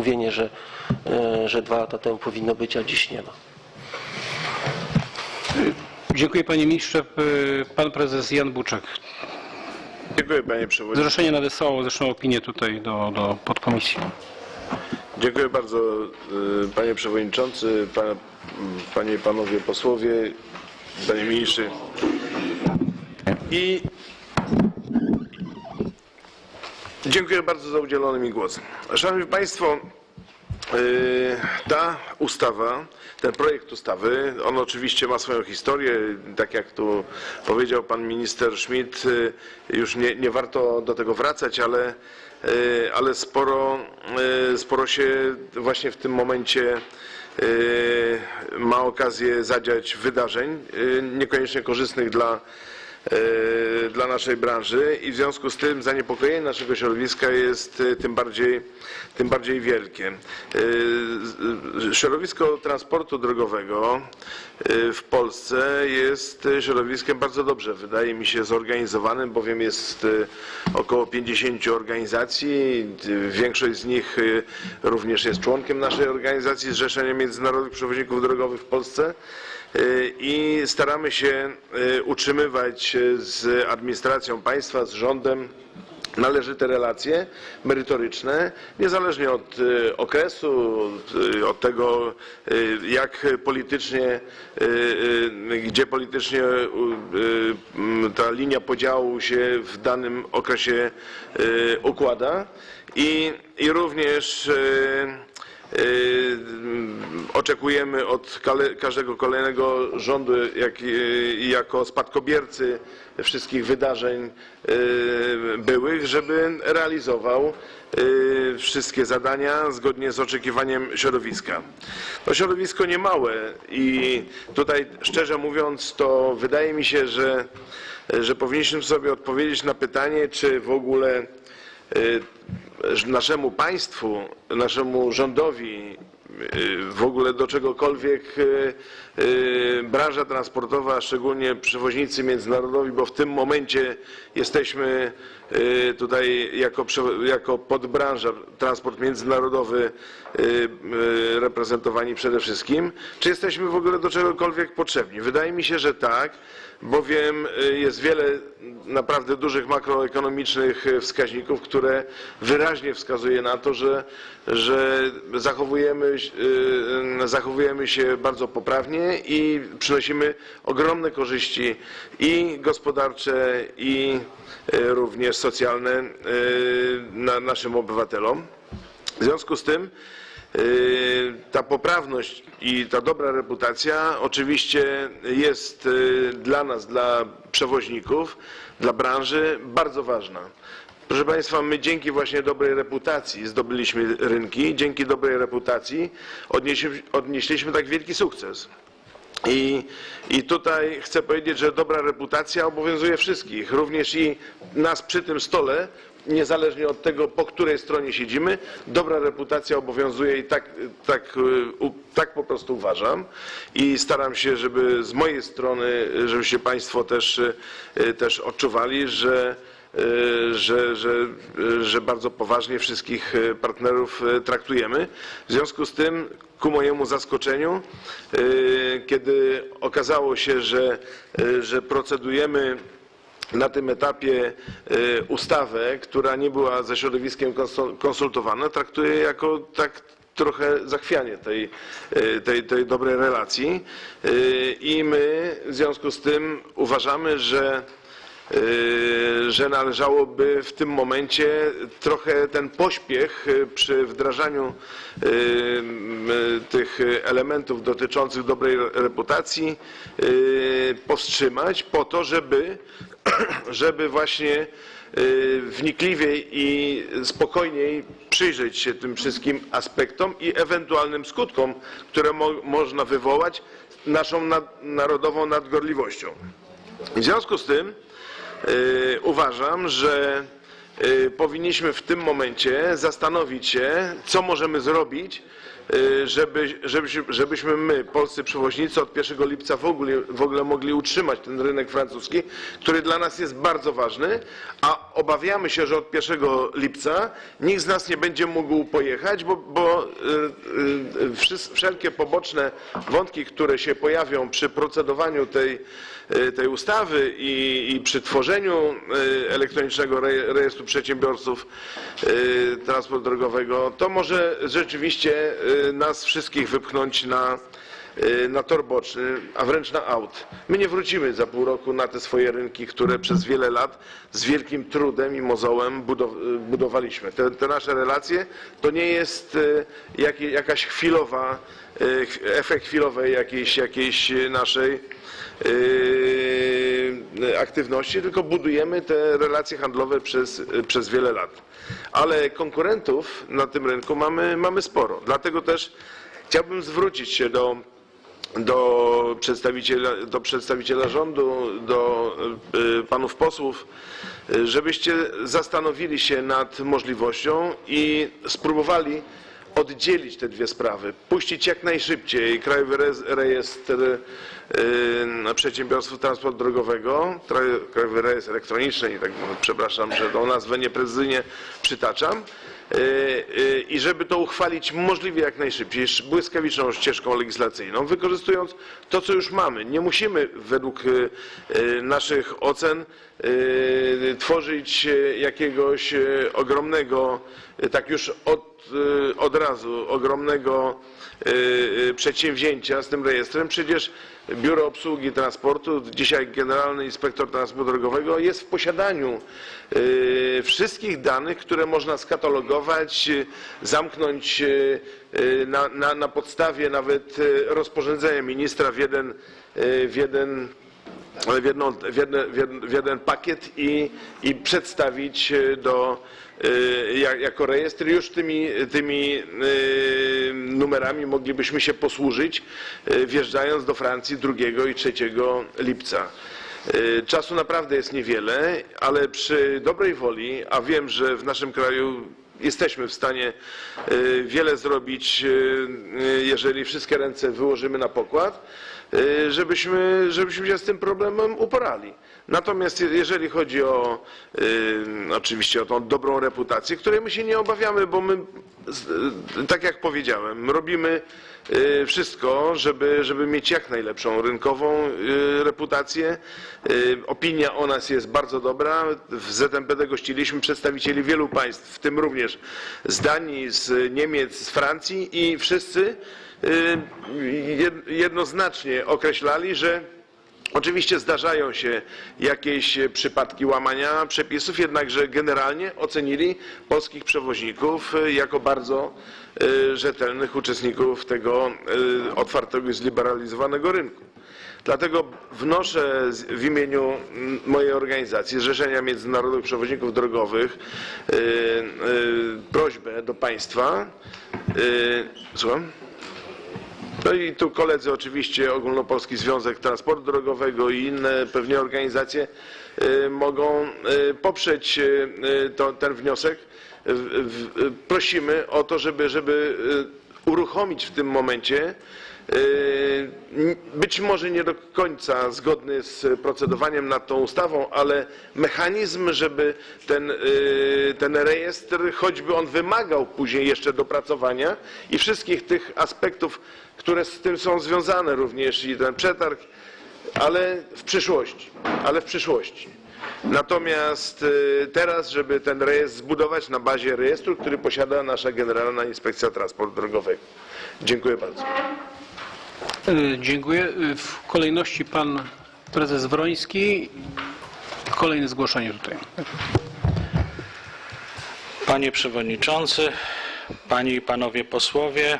mówienie, że, e, że dwa lata temu powinno być, a dziś nie ma. Dziękuję panie ministrze. Y, Pan prezes Jan Buczek. Dziękuję panie przewodniczący. Zrzeszenie nadesłało zresztą opinię tutaj do, do podkomisji. Dziękuję bardzo y, panie przewodniczący, pan, panie i panowie posłowie, panie ministrze. I dziękuję bardzo za udzielony mi głos. Szanowni państwo, y, ta ustawa, ten projekt ustawy, on oczywiście ma swoją historię, tak jak tu powiedział pan minister Schmidt, y, już nie, nie warto do tego wracać, ale, y, ale sporo, sporo się właśnie w tym momencie ma okazję zadziać wydarzeń, niekoniecznie korzystnych dla dla naszej branży i w związku z tym zaniepokojenie naszego środowiska jest e, tym bardziej, tym bardziej wielkie. E, Środowisko transportu drogowego e, w Polsce jest e, środowiskiem bardzo dobrze, wydaje mi się, zorganizowanym, bowiem jest e, około 50 organizacji, e, większość z nich e, również jest członkiem naszej organizacji Zrzeszenia Międzynarodowych Przewoźników Drogowych w Polsce. Y, i staramy się y, utrzymywać y, z administracją państwa, z rządem należyte relacje merytoryczne, niezależnie od okresu, od, tego, jak politycznie, gdzie politycznie ta linia podziału się w danym okresie układa. I, i również Oczekujemy od każdego kolejnego rządu, jak, yy, jako spadkobiercy wszystkich wydarzeń yy, byłych, żeby realizował yy, wszystkie zadania zgodnie z oczekiwaniem środowiska. To środowisko niemałe i tutaj szczerze mówiąc to wydaje mi się, że, że powinniśmy sobie odpowiedzieć na pytanie, czy w ogóle naszemu państwu, naszemu rządowi, y, w ogóle do czegokolwiek y, y, branża transportowa, szczególnie przewoźnicy międzynarodowi, bo w tym momencie jesteśmy y, tutaj jako, jako podbranża transport międzynarodowy y, y, reprezentowani przede wszystkim, czy jesteśmy w ogóle do czegokolwiek potrzebni? Wydaje mi się, że tak, bowiem y, jest wiele naprawdę dużych makroekonomicznych y, wskaźników, które wyraźnie wskazuje na to, że, że zachowujemy, y, zachowujemy się bardzo poprawnie i przynosimy ogromne korzyści i gospodarcze, i y, również socjalne y, na naszym obywatelom. W związku z tym y, ta poprawność i ta dobra reputacja oczywiście jest y, dla nas, dla przewoźników, dla branży bardzo ważna. Proszę Państwa, my dzięki właśnie dobrej reputacji zdobyliśmy rynki, dzięki dobrej reputacji odnieśliśmy, tak wielki sukces. I, I tutaj chcę powiedzieć, że dobra reputacja obowiązuje wszystkich, również i nas przy tym stole, niezależnie od tego, po której stronie siedzimy, dobra reputacja obowiązuje i tak, tak, tak po prostu uważam. I staram się, żeby z mojej strony, żebyście Państwo też, też odczuwali, że że, że, y, że bardzo poważnie wszystkich y, partnerów y, traktujemy. W związku z tym, ku mojemu zaskoczeniu, y, kiedy okazało się, że, y, że procedujemy na tym etapie y, ustawę, która nie była ze środowiskiem konsul- konsultowana, traktuję jako tak trochę zachwianie tej, y, tej, tej dobrej relacji Y, i my w związku z tym uważamy, że y, że należałoby w tym momencie trochę ten pośpiech y, przy wdrażaniu y, y, tych elementów dotyczących dobrej reputacji powstrzymać po to, żeby, żeby właśnie wnikliwiej i spokojniej przyjrzeć się tym wszystkim aspektom i ewentualnym skutkom, które mo można wywołać naszą narodową nadgorliwością. W związku z tym y, uważam, że y, powinniśmy w tym momencie zastanowić się, co możemy zrobić, żeby, żebyśmy, my, polscy przewoźnicy, od 1 lipca w ogóle, w ogóle mogli utrzymać ten rynek francuski, który dla nas jest bardzo ważny, a obawiamy się, że od 1 lipca nikt z nas nie będzie mógł pojechać, bo, bo y, y, wszelkie poboczne wątki, które się pojawią przy procedowaniu tej, y, tej ustawy i, i przy tworzeniu y, elektronicznego re- rejestru przedsiębiorców y, transportu drogowego, to może rzeczywiście y, nas wszystkich wypchnąć na, y, na tor boczny, a wręcz na aut. My nie wrócimy za pół roku na te swoje rynki, które przez wiele lat z wielkim trudem i mozołem budow- budowaliśmy. Te, te nasze relacje to nie jest y, jak, jakaś chwilowa, y, ch- efekt chwilowej jakiejś, jakiejś naszej aktywności, tylko budujemy te relacje handlowe przez, przez wiele lat. Ale konkurentów na tym rynku mamy, mamy sporo. Dlatego też chciałbym zwrócić się do, do, przedstawiciela, do przedstawiciela rządu, do y, panów posłów, y, żebyście zastanowili się nad możliwością i spróbowali oddzielić te dwie sprawy, puścić jak najszybciej Krajowy Rejestr y, Przedsiębiorstw Transportu Drogowego, Kraj- Krajowy Rejestr Elektroniczny, tak przepraszam, że tą nazwę nieprecyzyjnie przytaczam, i żeby to uchwalić możliwie jak najszybciej, sz- błyskawiczną ścieżką legislacyjną, wykorzystując to, co już mamy. Nie musimy według y, y, naszych ocen y, tworzyć y, jakiegoś y, ogromnego, y, tak już od, y, od razu, ogromnego y, y, przedsięwzięcia z tym rejestrem. Przecież Biuro Obsługi Transportu, dzisiaj Generalny Inspektor Transportu Drogowego jest w posiadaniu wszystkich danych, które można skatalogować, zamknąć na, na, na podstawie nawet rozporządzenia ministra w jeden, w jeden w, jedną, w, jedne, w, jeden, w jeden pakiet i, i przedstawić e, do, e, ja- jako rejestr. Już tymi, tymi e, numerami moglibyśmy się posłużyć, wjeżdżając do Francji 2 i 3 lipca. Czasu naprawdę jest niewiele, ale przy dobrej woli, a wiem, że w naszym kraju jesteśmy w stanie wiele zrobić, jeżeli wszystkie ręce wyłożymy na pokład, żebyśmy, żebyśmy się z tym problemem uporali. Natomiast je- jeżeli chodzi o e, oczywiście o tą dobrą reputację, której my się nie obawiamy, bo my, e, tak jak powiedziałem, robimy wszystko, żeby, żeby mieć jak najlepszą rynkową reputację. Opinia o nas jest bardzo dobra. W ZMPD gościliśmy przedstawicieli wielu państw, w tym również z Danii, z Niemiec, z Francji i wszyscy jednoznacznie określali, że Oczywiście zdarzają się jakieś przypadki łamania przepisów, jednakże generalnie ocenili polskich przewoźników jako bardzo y, rzetelnych uczestników tego y, otwartego i zliberalizowanego rynku. Dlatego wnoszę w imieniu mm, mojej organizacji, Zrzeszenia Międzynarodowych Przewoźników Drogowych, prośbę do Państwa. Słucham? No i tu koledzy oczywiście, Ogólnopolski Związek Transportu Drogowego i inne pewnie organizacje y, mogą y, poprzeć y, to, ten wniosek. Prosimy o to, żeby, żeby uruchomić w tym momencie być może nie do końca zgodny z procedowaniem nad tą ustawą, ale mechanizm, żeby ten, y, ten rejestr, choćby on wymagał później jeszcze dopracowania i wszystkich tych aspektów, które z tym są związane również i ten przetarg, ale w przyszłości, ale w przyszłości. Natomiast y, teraz, żeby ten rejestr zbudować na bazie rejestru, który posiada nasza Generalna Inspekcja Transportu Drogowego. Dziękuję bardzo. Y, Dziękuję. Y, W kolejności pan prezes Wroński. Kolejne zgłoszenie tutaj. Panie Przewodniczący, Panie i Panowie Posłowie,